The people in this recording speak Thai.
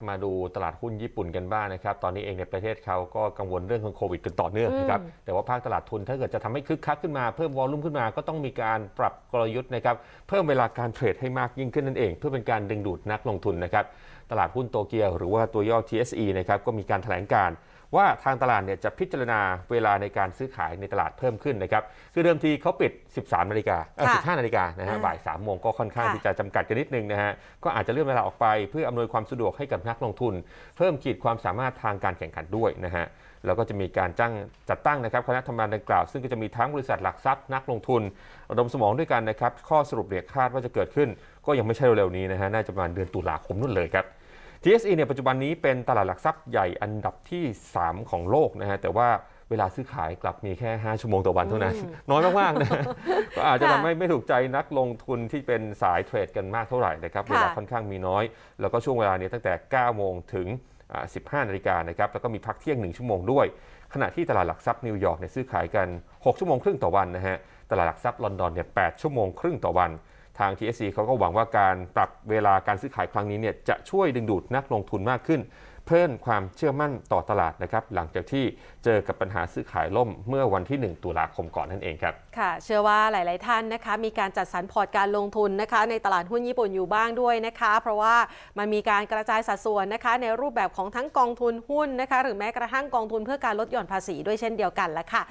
มาดูตลาดหุ้นญี่ปุ่นกันบ้างนะครับ ตอนนี้เองในประเทศเขาก็กังวลเรื่องของโควิดกันต่อเนื่องนะครับอืมแต่ว่าภาคตลาดทุนถ้าเกิดจะทำให้คึกคักขึ้นมาเพิ่มวอลลุ่มขึ้นมา ก็ต้องมีการปรับกลยุทธ์นะครับ เพิ่มเวลาการเทรดให้มากยิ่งขึ้นนั่นเอง เพื่อเป็นการดึงดูดนักลงทุนนะครับ ตลาดหุ้นโตเกียวหรือว่าตัวย่อ TSE นะครับก็มีการแถลงการณ์ว่าทางตลาดเนี่ยจะพิจารณาเวลาในการซื้อขายในตลาดเพิ่มขึ้นนะครับ คือเดิมทีเขาปิด 13 นาฬิกาเอ่อค่ะ15 นาฬิกานะฮะอ่าบ่าย 3 โมงก็ค่อนข้างค่ะที่จะจำกัดกันนิดนึงนะฮะ ก็อาจจะเลื่อนเวลาออกไปเพื่ออำนวยความสะดวกให้กับนักลงทุน เพิ่มขีดความสามารถทางการแข่งขันด้วยนะฮะแล้วก็จะมีการจ้างจัดตั้งนะครับคณะทำงานดังกล่าว ซึ่งก็จะมีทั้งบริษัทหลักทรัพย์นักลงทุนระดมสมองด้วยกันนะครับข้อสรุปเนี่ยคาดว่าจะเกิดขึ้น ก็ยังไม่ใช่เร็วๆนี้นะฮะน่าจะประมาณเดือนตุลาคมนู่นเลยครับ TSE เนี่ยปัจจุบันนี้เป็นตลาดหลักทรัพย์ใหญ่อันดับที่ 3 ของโลกนะฮะแต่ว่าเวลาซื้อขายกลับมีแค่ 5 ชั่วโมงต่อวันเท่านั้น น้อยมากๆนะก็อาจจะค่ะทำให้ไม่ถูกใจนักลงทุนที่เป็นสายเทรดกันมากเท่าไหร่นะครับค่ะเวลาค่อนข้างมีน้อย แล้วก็ช่วงเวลาเนี้ตั้งแต่ 9 โมงถึงอ่า15 นาฬิกานะครับแล้วก็มีพักเที่ยง 1 ชั่วโมงด้วย ขณะที่ตลาดหลักทรัพย์นิวยอร์กเนี่ยซื้อขายกัน 6 ชั่วโมงครึ่งต่อวันนะฮะตลาดหลักทรัพย์ลอนดอนเนี่ย8ชั่วโมงครึ่งต่อวัน ทาง TSE เขาก็หวังว่าการปรับเวลาการซื้อขายครั้งนี้เนี่ยจะช่วยดึงดูดนักลงทุนมากขึ้น เพิ่มความเชื่อมั่นต่อตลาดนะครับ หลังจากที่เจอกับปัญหาซื้อขายล่มเมื่อวันที่ 1 ตุลาคมก่อนนั่นเองครับ ค่ะ เชื่อว่าหลาย ๆ ท่านนะคะ มีการจัดสรรพอร์ตการลงทุนนะคะ ในตลาดหุ้นญี่ปุ่นอยู่บ้างด้วยนะคะ เพราะว่ามันมีการกระจายสัดส่วนนะคะ ในรูปแบบของทั้งกองทุนหุ้นนะคะ หรือแม้กระทั่งกองทุนเพื่อการลดหย่อนภาษีด้วยเช่นเดียวกันละค่ะ